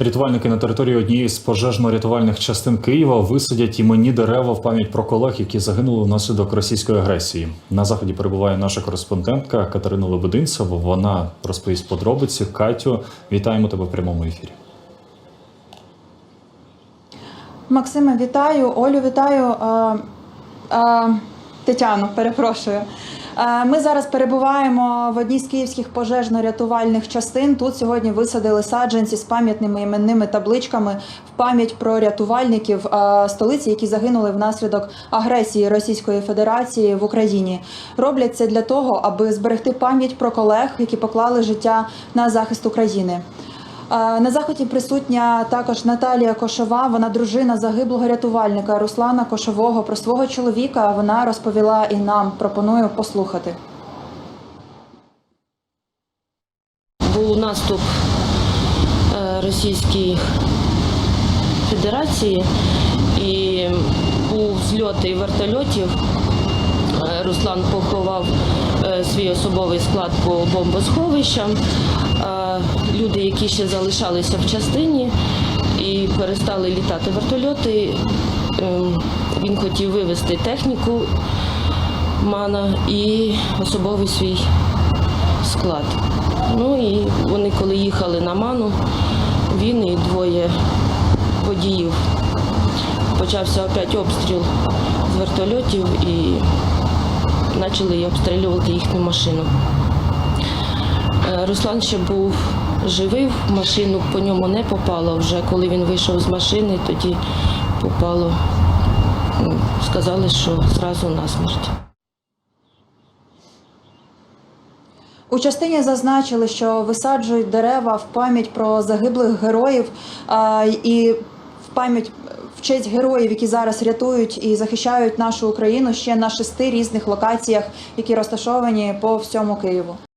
Рятувальники на території однієї з пожежно-рятувальних частин Києва висадять іменні дерева в пам'ять про колег, які загинули внаслідок російської агресії. На заході перебуває наша кореспондентка Катерина Лебединцева. Вона розповість подробиці. Катю, вітаємо тебе в прямому ефірі. Максиме, вітаю. Олю, вітаю. Е, е, Тетяну, перепрошую. Е, Ми зараз перебуваємо в одній з київських пожежно-рятувальних частин. Тут сьогодні висадили саджанці з пам'ятними іменними табличками в пам'ять про рятувальників е, столиці, які загинули внаслідок агресії Російської Федерації в Україні. Роблять це для того, аби зберегти пам'ять про колег, які поклали життя на захист України. На заході присутня також Наталія Кошова. Вона дружина загиблого рятувальника Руслана Кошового. Про свого чоловіка вона розповіла і нам. Пропоную послухати. був наступ е, Російської Федерації і був зльот вертольотів. Е, Руслан поховав е, свій особовий склад по бомбосховищам. Е, Люди, які ще залишалися в частині і перестали літати вертольоти, ем, він хотів вивезти техніку мана і особовий свій склад. Ну і вони, коли їхали на ману, він і двоє водіїв. Почався опять обстріл з вертольотів і почали обстрілювати їхню машину. Е, Руслан ще був живий, в машину по ньому не попало. Вже коли він вийшов з машини, тоді попало, ну, сказали, що зразу насмерть. У частині зазначили, що висаджують дерева в пам'ять про загиблих героїв і в пам'ять в честь героїв, які зараз рятують і захищають нашу Україну ще на шести різних локаціях, які розташовані по всьому Києву.